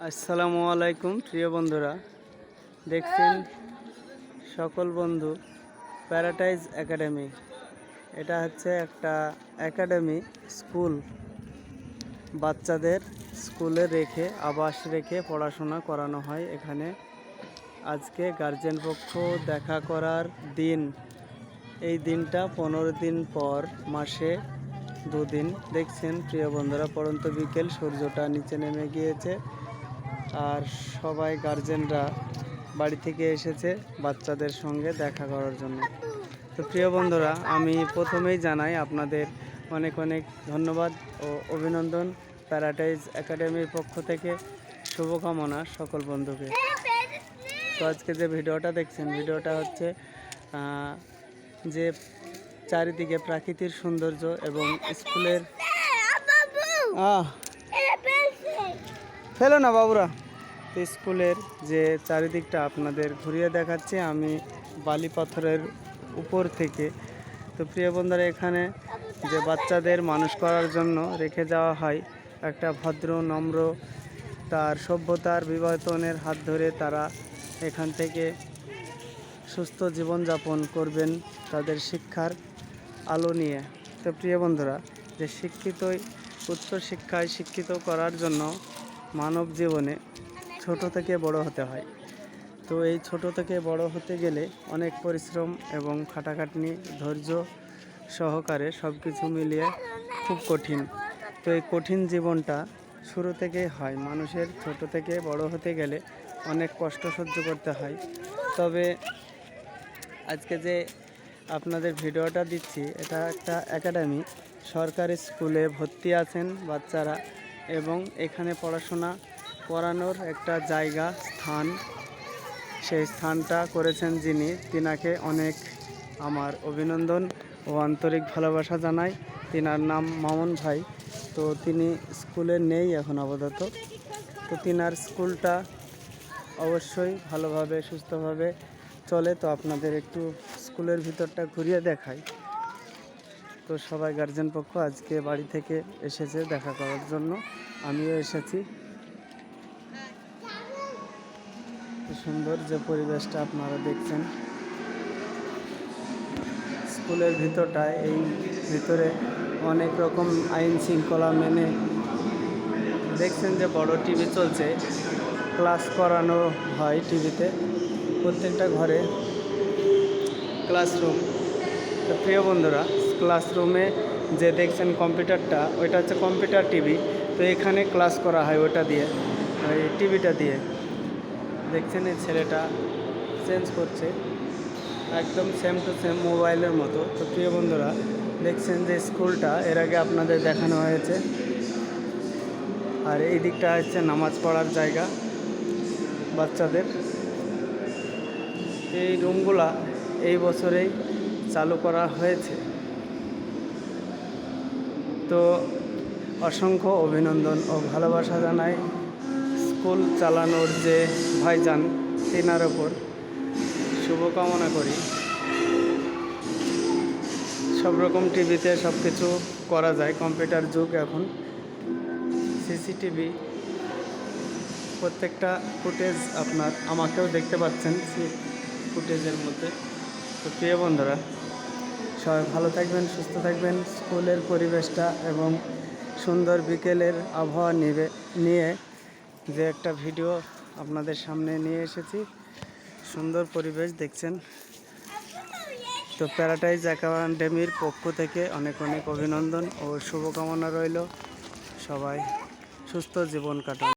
আসসালামু আলাইকুম, প্রিয় বন্ধুরা। দেখছেন সকল বন্ধু প্যারাটাইজ একাডেমি এটা হচ্ছে একটা একাডেমি স্কুল বাচ্চাদের স্কুলে রেখে, আবাস রেখে পড়াশোনা করানো হয় এখানে। আজকে গার্জেন পক্ষ দেখা করার দিন। এই দিনটা পনেরো দিন পর মাসে দুদিন। দেখছেন, প্রিয় বন্ধুরা পরন্ত বিকেল, সূর্যটা নিচে নেমে গিয়েছে। আর সবাই গার্জেনরা বাড়ি থেকে এসেছে বাচ্চাদের সঙ্গে দেখা করার জন্য। তো প্রিয় বন্ধুরা আমি প্রথমেই জানাই আপনাদের অনেক অনেক ধন্যবাদ ও অভিনন্দন প্যারাটাইজ একাডেমির পক্ষ থেকে। শুভকামনা সকল বন্ধুকে। তো আজকে যে ভিডিওটা দেখছেন ভিডিওটা হচ্ছে যে চারিদিকে প্রাকৃতিক সৌন্দর্য এবং স্কুলের ফেলো না বাবুরা। তো স্কুলের যে চারিদিকটা আপনাদের ঘুরিয়ে দেখাচ্ছি, আমি বালি পাথরের উপর থেকে। তো প্রিয় বন্ধুরা, এখানে যে বাচ্চাদের মানুষ করার জন্য রেখে যাওয়া হয় একটা ভদ্র, নম্র, তার সভ্যতার বিবর্তনের হাত ধরে তারা এখান থেকে সুস্থ জীবনযাপন করবেন তাদের শিক্ষার আলো নিয়ে। তো প্রিয় বন্ধুরা, যে শিক্ষিতই উচ্চ শিক্ষায় শিক্ষিত করার জন্য মানব জীবনে ছোট থেকে বড় হতে হয়। তো এই ছোট থেকে বড় হতে গেলে অনেক পরিশ্রম এবং খাটাখাটনি, ধৈর্য সহকারে সব কিছু মিলিয়ে খুব কঠিন। তো এই কঠিন জীবনটা শুরু থেকেই হয়। মানুষের ছোট থেকে বড় হতে গেলে অনেক কষ্ট সহ্য করতে হয়। তবে আজকে যে আপনাদের ভিডিওটা দিচ্ছি, এটা একটা একাডেমি। সরকারি স্কুলে ভর্তি আছেন বাচ্চারা এবং এখানে পড়াশোনা করানোর একটা জায়গা, স্থান। সেই স্থানটা করেছেন যিনি। তিনাকে অনেক আমার অভিনন্দন ও আন্তরিক ভালোবাসা জানাই। তিনার নাম মামুন ভাই। তো তিনি স্কুলে নেই এখন আপাতত। তো তিনার স্কুলটা অবশ্যই ভালোভাবে, সুস্থভাবে চলে। তো আপনাদের একটু স্কুলের ভিতরটা ঘুরিয়ে দেখাই। তো সবাই গার্জেন পক্ষ আজকে বাড়ি থেকে এসেছে দেখা করার জন্য। আমিও এসেছি। সুন্দর যে পরিবেশটা আপনারা দেখছেন। স্কুলের ভিতরটা, এই ভিতরে অনেক রকম আইন শৃঙ্খলা মেনে দেখছেন যে বড় টিভি চলছে। ক্লাস করানো হয় টিভিতে, প্রত্যেকটা ঘরে ক্লাসরুম। তো প্রিয় বন্ধুরা, ক্লাসরুমে যে দেখছেন কম্পিউটারটা, ওইটা হচ্ছে কম্পিউটার টিভি। তো এখানে ক্লাস করা হয় ওটা দিয়ে, ওই টিভিটা দিয়ে। দেখছেন এই ছেলেটা চেঞ্জ করছে। একদম সেম টু সেম মোবাইলের মতো। তো প্রিয় বন্ধুরা, দেখছেন যে স্কুলটা, এর আগে আপনাদের দেখানো হয়েছে। আর এই দিকটা হচ্ছে নামাজ পড়ার জায়গা বাচ্চাদের। এই রুমগুলা এই বছরেই চালু করা হয়েছে। তো অসংখ্য অভিনন্দন ও ভালোবাসা জানাই স্কুল চালানোর যে ভাইজান, তিনার ওপর শুভকামনা করি। সব রকম টিভিতে সব কিছু করা যায়, কম্পিউটার যুগ এখন। সিসিটিভি, প্রত্যেকটা ফুটেজ আপনার, আমাকেও দেখতে পাচ্ছেন ফুটেজের মধ্যে। তো প্রিয় বন্ধুরা, সবাই ভালো থাকবেন, সুস্থ থাকবেন। স্কুলের পরিবেশটা এবং সুন্দর বিকেলের আবহাওয়া নিয়ে যে একটা ভিডিও আপনাদের সামনে নিয়ে এসেছি। সুন্দর পরিবেশ দেখছেন। তো প্যারাটাইজ একাডেমির পক্ষ থেকে অনেক অনেক অভিনন্দন ও শুভকামনা রইল। সবাই সুস্থ জীবন কাটান।